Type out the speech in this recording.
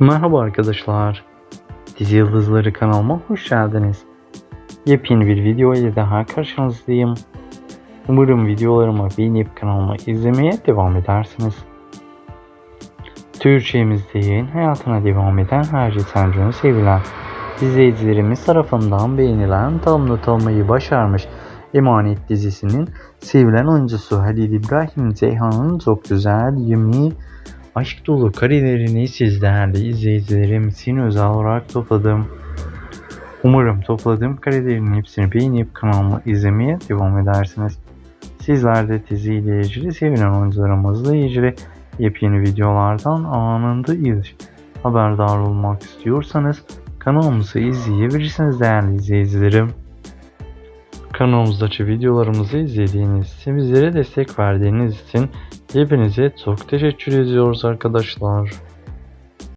Merhaba arkadaşlar. Dizi Yıldızları kanalıma hoş geldiniz. Yepyeni bir video ile daha karşınızdayım. Umarım videolarımı beğenip kanalıma izlemeye devam edersiniz. Türkçemizde yayın hayatına devam eden Hacı Sancı'nın sevilen izleyicilerimiz tarafından beğenilen tamamlatılmayı başarmış Emanet dizisinin sevilen oyuncusu Halil İbrahim Ceyhan'ın çok güzel, yemeği aşk dolu karelerini siz değerli izleyicilerim için özel olarak topladım. Umarım topladığım karelerin hepsini beğenip kanalıma izlemeye devam edersiniz. Sizler de diziyle ilgili sevilen oyuncularımızla ilgili yepyeni videolardan anında ilk haberdar olmak istiyorsanız kanalımızı izleyebilirsiniz değerli izleyicilerim. Kanalımızdaki videolarımızı izlediğiniz bizlere destek verdiğiniz için hepinize çok teşekkür ediyoruz arkadaşlar.